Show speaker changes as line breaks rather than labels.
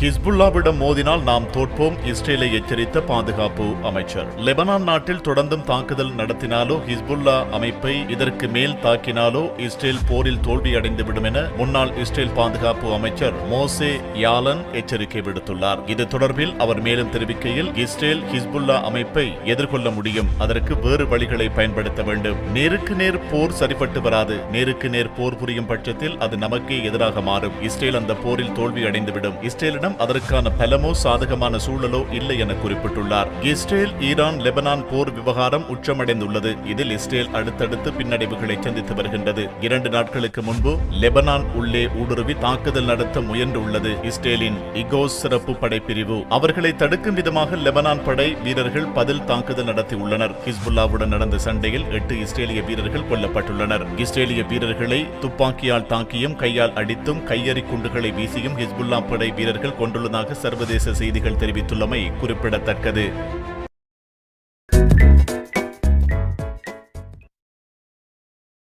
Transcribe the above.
ஹிஸ்புல்லாவிடம் மோதினால் நாம் தோற்போம். இஸ்ரேலை எச்சரித்த பாதுகாப்பு அமைச்சர். லெபனான் நாட்டில் தொடர்ந்தும் தாக்குதல் நடத்தினாலோ ஹிஸ்புல்லா அமைப்பை இதற்கு மேல் தாக்கினாலோ இஸ்ரேல் போரில் தோல்வியடைந்துவிடும் என முன்னாள் இஸ்ரேல் பாதுகாப்பு அமைச்சர் மோசே யாலன் எச்சரிக்கை விடுத்துள்ளார். இது தொடர்பில் அவர் மேலும் தெரிவிக்கையில் இஸ்ரேல் ஹிஸ்புல்லா அமைப்பை எதிர்கொள்ள முடியும். அதற்கு வேறு வழிகளை பயன்படுத்த வேண்டும். நேருக்கு நேர் போர் சரிபட்டு வராது. நேருக்கு நேர் போர் புரியும் பட்சத்தில் அது நமக்கே எதிராக மாறும். இஸ்ரேல் அந்த போரில் தோல்வி அடைந்துவிடும் இஸ்ரேலிடம் அதற்கான பலமோ சாதகமான சூழலோ இல்லை என குறிப்பிட்டுள்ளார். இஸ்ரேல் ஈரான் லெபனான் போர் விவகாரம் உச்சமடைந்துள்ளது. இதில் இஸ்ரேல் அடுத்தடுத்து பின்னடைவுகளை சந்தித்து வருகின்றது. இரண்டு நாட்களுக்கு முன்பு லெபனான் உள்ளே ஊடுருவி தாக்குதல் நடத்த முயன்றுள்ளது இஸ்ரேலின் இகோஸ் சிறப்பு படைப்பிரிவு. அவர்களை தடுக்கும் விதமாக லெபனான் படை வீரர்கள் பதில் தாக்குதல் நடத்தியுள்ளனர். ஹிஸ்புல்லாவுடன் நடந்த சண்டையில் எட்டு இஸ்ரேலிய வீரர்கள் கொல்லப்பட்டுள்ளனர். இஸ்ரேலிய வீரர்களை துப்பாக்கியால் தாக்கியும் கையால் அடித்தும் கையெறி குண்டுகளை வீசியும் ஹிஸ்புல்லா படை வீரர்கள் கொண்டுள்ளதாக சர்வதேச செய்திகள் தெரிவித்துள்ளமை குறிப்பிடத்தக்கது.